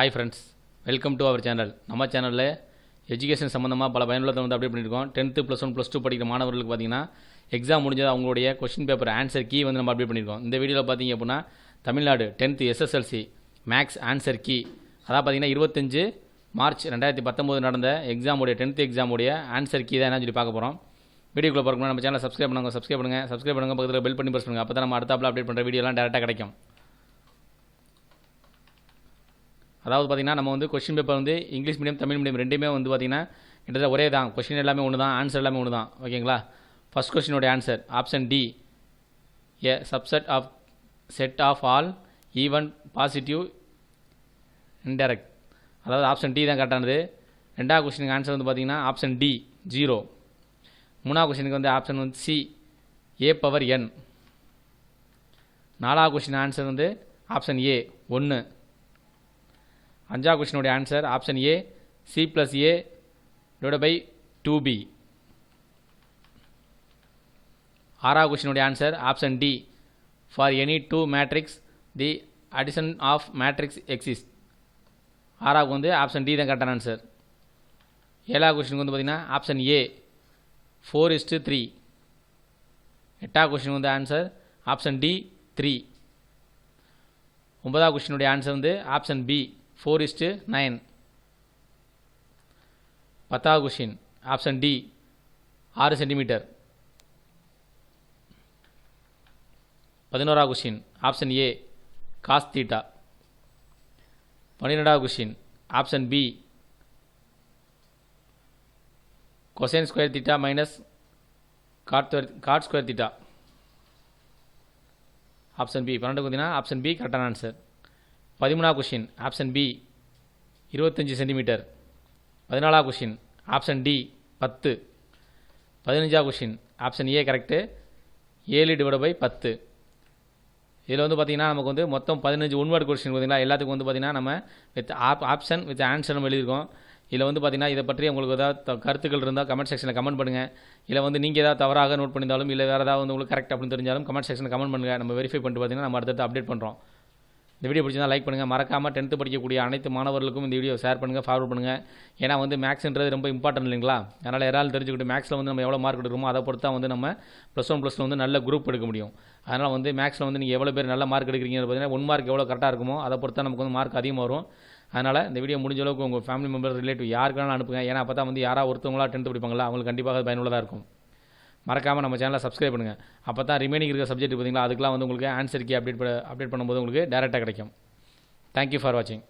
Hi friends welcome to our channel நம்ம சேனலில் education சம்மந்தமாக பல பயனுள்ள வந்து அப்டேட் பண்ணியிருக்கோம் tenth plus one plus two படிக்கிற மாணவர்களுக்கு பார்த்தீங்கன்னா எக்ஸாம் முடிஞ்சது அவங்களுடைய கொஷின் பேப்பர் ஆன்சர் கீ வந்து நம்ம அப்டேட் பண்ணியிருக்கோம் இந்த வீடியோவில் பார்த்தீங்க அப்படின்னா Tamil Nadu tenth SSLC maths answer key அதான் பார்த்தீங்கன்னா இருபத்தஞ்சு மார்ச் ரெண்டாயிரத்தி பத்தொம்போது நடந்த எக்ஸாமுடைய டென்த்து எக்ஸாமுடைய ஆன்சர் கீ தான் என்ன சொல்லி பார்க்க போகிறோம் வீடியோக்குள்ளே பார்க்கணும் நம்ம சேனலை சப்ஸ்கிரைப் பண்ணுங்க சப்ஸ்கிரைப் பண்ணுங்கள் சப்ஸ்கிரைப் பண்ணுங்கள் பக்கத்தில் பெல் பண்ணி ப்ரெஸ் பண்ணுங்கள் அப்போ தான் நம்ம அடுத்தாப்பில் அப்டேட் பண்ணுற வீடியோலாம் டேரெக்டாக கிடைக்கும். அதாவது பார்த்தீங்கன்னா நம்ம வந்து கொஷின் பேப்பர் வந்து இங்கிலீஷ் மீடியம் தமிழ் மீடியம் ரெண்டுமே வந்து பார்த்தீங்கன்னா கிட்டத்தட்ட ஒரே தான். கொஷின் எல்லாமே ஒன்று தான் ஆன்சர் எல்லாமே ஒன்று தான் ஓகேங்களா first கொஷினோட answer option D A subset of set of all even positive indirect அதாவது ஆப்ஷன் டி தான் கரெக்டானது ரெண்டாவது கொஷினுக்கு ஆன்சர் வந்து பார்த்திங்கன்னா ஆப்ஷன் டி ஜீரோ மூணாவது கொஷினுக்கு வந்து ஆப்ஷன் வந்து சி ஏ பவர் என் நாலாவது கொஷின் ஆன்சர் வந்து ஆப்ஷன் ஏ ஒன்று அஞ்சாவது கொஷினுடைய answer option A C plus A divide by two B ஆறாவது கொஷினுடைய answer option D for any two matrix the addition of matrix exist ஆறாவுக்கு வந்து option D தான் கரெக்டான answer ஏழாவது கொஷினுக்கு வந்து பார்த்தீங்கன்னா option A four is to three எட்டாவது question வந்து ஆன்சர் ஆப்ஷன் டி த்ரீ ஒன்பதாவது கொஷினுடைய ஆன்சர் வந்து option B four is to nine பத்தாவது கொஷின் ஆப்ஷன் டி ஆறு சென்டிமீட்டர் பதினோராவது question option A cos theta பன்னிரெண்டாவது question option B cosec square theta minus cot cot square theta option B பன்னெண்டு பார்த்தீங்கன்னா option B கரெக்டான answer பதிமூணாவது question option B இருபத்தஞ்சி centimetre பதினாலாவது கொஷின் ஆப்ஷன் டி பத்து. பதினஞ்சாவது கொஷின் ஆப்ஷன் ஏ கரெக்டு ஏழு டிவைட் பை பத்து. இதில் வந்து பார்த்திங்கன்னா நமக்கு வந்து மொத்தம் பதினஞ்சு ஒன்வேர்டு கொஸ்டின் பார்த்தீங்களா எல்லாத்துக்கும் வந்து பார்த்திங்கன்னா நம்ம with of option with answer நம்ம எழுதியிருக்கோம். இதில் வந்து பார்த்திங்கன்னா இதை பற்றி உங்களுக்கு ஏதாவது கருத்துக்கள் இருந்தால் கமெண்ட் செக்ஷனில் கமெண்ட் பண்ணுங்கள் இல்லை வந்து நீங்கள் ஏதாவது தவறாக நோட் பண்ணியிருந்தாலும் இல்லை வேறு ஏதாவது வந்து உங்களுக்கு கரெக்ட் அப்படின்னு தெரிஞ்சாலும் கமெண்ட் செக்ஷனில் கமெண்ட் பண்ணுங்கள் நம்ம வெரிஃபை பண்ணிட்டு பார்த்திங்கன்னா நம்ம அடுத்தடுத்து அப்டேட் பண்ணுறோம் இந்த வீடியோ பிடிச்சிருந்தா லைக் பண்ணுங்கள் மறக்காமல் டென்த்து படிக்கக்கூடிய அனைத்து மாணவர்களுக்கும் இந்த வீடியோ ஷேர் பண்ணுங்கள் ஃபார்வர்ட் பண்ணுங்கள் ஏன்னா வந்து மேக்ஸ்ன்றது ரொம்ப இம்பார்ட்டன்ட் இல்லைங்களா? அதனால் யாராலும் தெரிஞ்சுக்கிட்டு மேக்ஸில் வந்து நம்ம எவ்வளோ மார்க் எடுக்கிறோமோ அதை பொறுத்து தான் வந்து நம்ம ப்ளஸ் ஒன் ப்ளஸ் வந்து நல்ல குரூப் எடுக்க முடியும். அதனால் வந்து மேக்ஸில் வந்து நீங்கள் எவ்வளோ பேர் நல்ல மார்க் எடுக்கிறீங்க பார்த்தீங்கன்னா ஒன் மார்க் எவ்வளோ கரெக்டாக இருக்குமோ அதை பொறுத்து தான் நமக்கு வந்து மார்க் அதிகமாக வரும். அதனால் இந்த வீடியோ முடிஞ்ச அளவுக்கு உங்கள் ஃபேமிலி மெம்பர் ரிலேட்டிவ் யாருக்கான அனுப்புங்க. ஏன்னா அப்போ தான் வந்து யாராவது ஒருத்தவங்களா டென்த்து படிப்பாங்களா அவங்களுக்கு கண்டிப்பாக அது பயனுள்ளதாக இருக்கும். மறக்காமல் நம்ம சேனலை சப்ஸ்கிரைப் பண்ணுங்கள் அப்போ தான் ரிமைனிங் இருக்கிற சப்ஜெக்ட் பார்த்தீங்களா அதுக்கெலாம் வந்து உங்களுக்கு ஆன்சர் கீ அப்டேட் அப்டேட் பண்ணும்போது உங்களுக்கு டேரெக்டாக கிடைக்கும். தேங்க்யூ ஃபார் வாட்சிங்